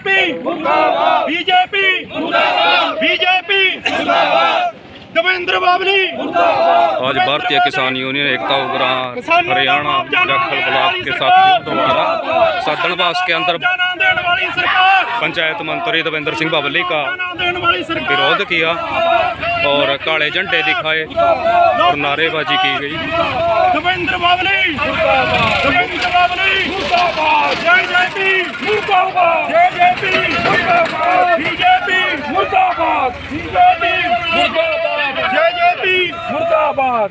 BJP ਮੁਰਦਾਬਾਦ BJP ਮੁਰਦਾਬਾਦ BJP ਮੁਰਦਾਬਾਦ ਦਵਿੰਦਰ ਬਾਬਲੀ आज भारतीय किसान यूनियन एकता उग्रां हरियाणा जाखल ब्लॉक के साथियों द्वारा सदनवास के अंदर जाना देने वाली सरकार पंचायत मंत्री दविंदर सिंह बबली का जाना देने वाली सरकार विरोध किया और काले झंडे दिखाए और नारेबाजी की गई ਦਵਿੰਦਰ ਬਾਬਲੀ ਦਵਿੰਦਰ ਬਾਬਲੀ ਮੁਰਦਾਬਾਦ ਜੈ ਜੈ ਪੀ ਮੁਰਦਾਬਾਦ ਜੈ ਜੈ ਪੀ ਮੁਰਦਾਬਾਦ ਬੀਜੇਪੀ ਮੁਰਦਾਬਾਦ ਬੀਜੇਪੀ ਮੁਰਦਾਬਾਦ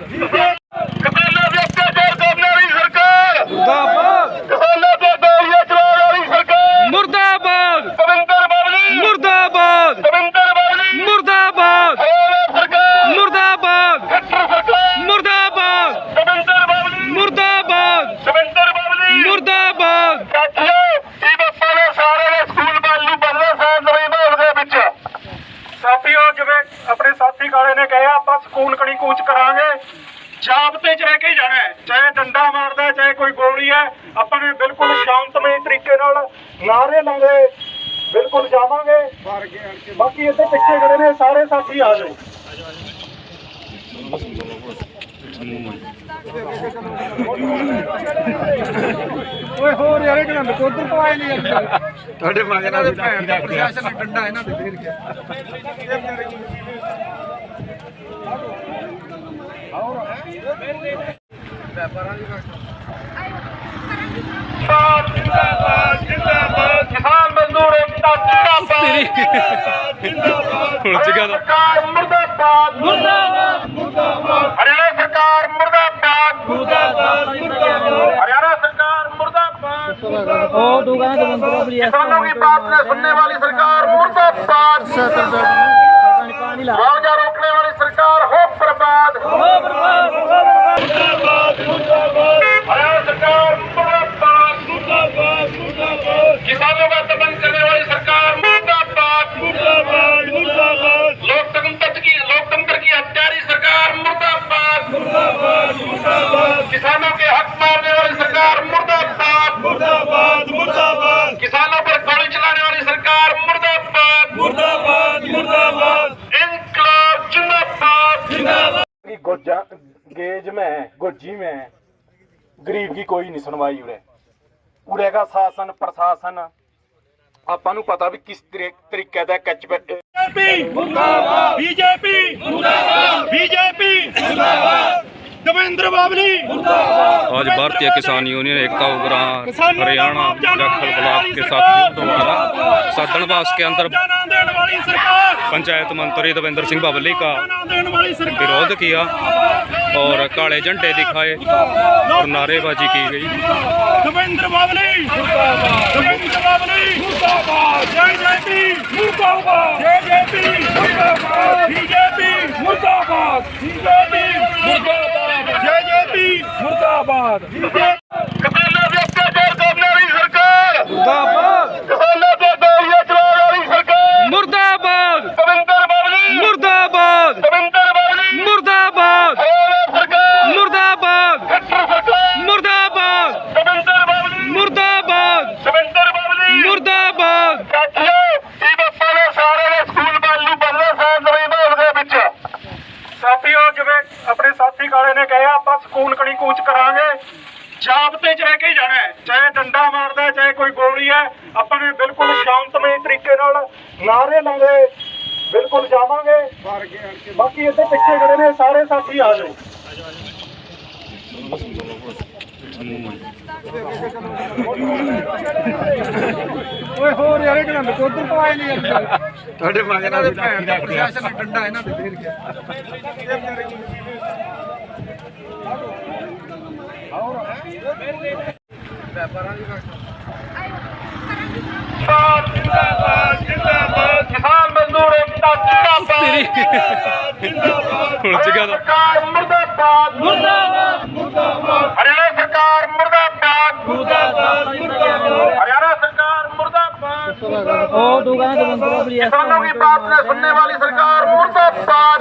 ਕਿਹਾ ਆਪਾਂ ਸਕੂਲ ਕਣੀ ਕੂਚ ਕਰਾਂਗੇ। ਜਾਬਤੇ ਚ ਰਹਿ ਕੇ ਜਾਣਾ ਚਾਹੇ ਡੰਡਾ ਮਾਰਦਾ ਚਾਹੇ ਕੋਈ ਗੋਲੀ ਹੈ ਆਪਾਂ ਨੇ ਬਿਲਕੁਲ ਸ਼ਾਂਤਮਈ ਤਰੀਕੇ ਨਾਲ ਨਾਰੇ ਲਾਉਂਦੇ ਬਿਲਕੁਲ ਜਾਵਾਂਗੇ। ਬਾਕੀ ਇੱਥੇ ਪਿੱਛੇ ਖੜੇ ਨੇ ਸਾਰੇ ਸਾਥੀ ਆ ਜਾਓ। ਓਏ ਹੋਰ ਯਾਰ ਇੱਕ ਨੰਬਰ ਉਧਰ ਤੋਂ ਆਏ ਨਹੀਂ ਤੁਹਾਡੇ ਮਗਰ ਨਾਲ ਪ੍ਰਸ਼ਾਸਨ ਡੰਡਾ ਇਹਨਾਂ ਦੇ ਫੇਰ ਗਿਆ ਜਿੰਦਾਬਾਦ ਜਿੰਦਾਬਾਦ ਕਿਸਾਨ ਮਜ਼ਦੂਰ ਏਕਤਾ ਜਿੰਦਾਬਾਦ ਜਿੰਦਾਬਾਦ ਹੁਣ ਜਗਾ ਦਾ ਸਰਕਾਰ ਮੁਰਦਾਬਾਦ ਮੁਰਦਾਬਾਦ ਮੁਰਦਾਬਾਦ ਹਰਿਆਣਾ ਸਰਕਾਰ ਮੁਰਦਾਬਾਦ ਮੁਰਦਾਬਾਦ ਮੁਰਦਾਬਾਦ ਹਰਿਆਣਾ ਸਰਕਾਰ ਮੁਰਦਾਬਾਦ ਉਹ ਦੁਕਾਨ ਤੋਂ ਬੰਦ ਕਰੀ ਹੈ ਸਾਨੂੰ ਕੀ ਬਾਤ ਨੇ ਸੁਣਨੇ ਵਾਲੀ ਸਰਕਾਰ ਮੁਰਦਾਬਾਦ ਪਾਣੀ ਲਾ मुर्दाबाद मुर्दाबाद मुर्दाबाद किसानों पर गोली चलाने वाली सरकार मुर्दाबाद मुर्दाबाद मुर्दाबाद इनकलाब जिंदाबाद जिंदाबाद की गोजा गेज में गोजी में गरीब की कोई नहीं सुनवाई उरे ਉਰੇ ਦਾ ਸ਼ਾਸਨ ਪ੍ਰਸ਼ਾਸਨ ਆਪਾਂ ਨੂੰ ਪਤਾ ਵੀ ਕਿਸ ਤਰੀ- ਤਰੀਕੇ ਦਾ ਕੱਚ ਬੀਜੇਪੀ ਮੁਰਦਾਬਾਦ ਬੀਜੇਪੀ ਮੁਰਦਾਬਾਦ ਬੀਜੇਪੀ ਮੁਰਦਾਬਾਦ ਦਵਿੰਦਰ ਬਾਬਲੀ आज भारतीय किसान यूनियन एकता उग्रां हरियाणा जाखल ब्लॉक के साथियों द्वारा सदनवास के अंदर पंचायत मंत्री दविंदर सिंह बावली का विरोध किया और काले झंडे दिखाए और नारेबाजी की गई दविंद्र बावली दविंद्र बावली जय जय जय जय ਮੁਰਦਾਬਾਦ ਸਾਥੀ ਕਾਲੇ ਨੇ ਕਿਹਾ ਆਪਾਂ ਸਕੂਲ ਕਣੀ ਕੂਚ ਕਰਾਂਗੇ। ਜਾਬਤੇ ਚ ਰਹਿ ਕੇ ਜਾਣਾ ਚਾਹੇ ਡੰਡਾ ਮਾਰਦਾ ਚਾਹੇ ਕੋਈ ਗੋਲੀ ਹੈ ਆਪਾਂ ਨੇ ਬਿਲਕੁਲ ਸ਼ਾਂਤਮਈ ਤਰੀਕੇ ਨਾਲ ਨਾਰੇ ਲਾਉਂਦੇ ਬਿਲਕੁਲ ਜਾਵਾਂਗੇ। ਬਾਕੀ ਇੱਥੇ ਪਿੱਛੇ ਖੜੇ ਨੇ ਸਾਰੇ ਸਾਥੀ ਆ ਜਾਓ। ਓਏ ਹੋਰ ਯਾਰ ਇੱਕ ਨੰਬਰ ਉਧਰ ਤੋਂ ਆਏ ਨਹੀਂ ਯਾਰ? ਤੁਹਾਡੇ ਮਗਰ ਨਾਲ ਪ੍ਰਸ਼ਾਸਨ ਡੰਡਾ ਇਹਨਾਂ ਦੇ ਫੇਰ ਗਿਆ सरकार मुर्दाबाद हरियाणा सरकार मुर्दाबाद। हरियाणा सरकार मुर्दाबाद। किसानों बात न सुनने वाली सरकार मुर्दाबाद।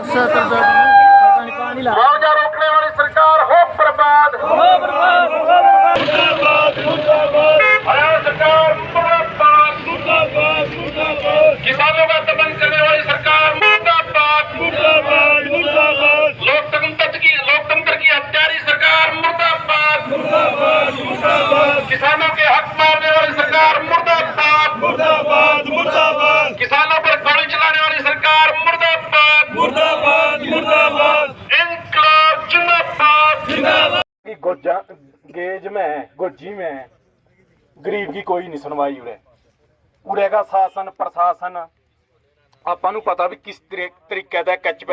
मुर्दाबाद मुर्दाबाद किसानों पर गोली चलाने वाली सरकार मुर्दाबाद मुर्दाबाद मुर्दाबाद इनकलाब जिंदाबाद जिंदाबाद गेज में गुर्जी में गरीब की कोई नहीं सुनवाई उड़े ਉਰੇ ਦਾ ਸ਼ਾਸਨ ਪ੍ਰਸ਼ਾਸਨ ਆਪਾਂ ਨੂੰ ਪਤਾ ਵੀ ਕਿਸ ਤਰੀਕੇ ਦਾ ਕੱਚ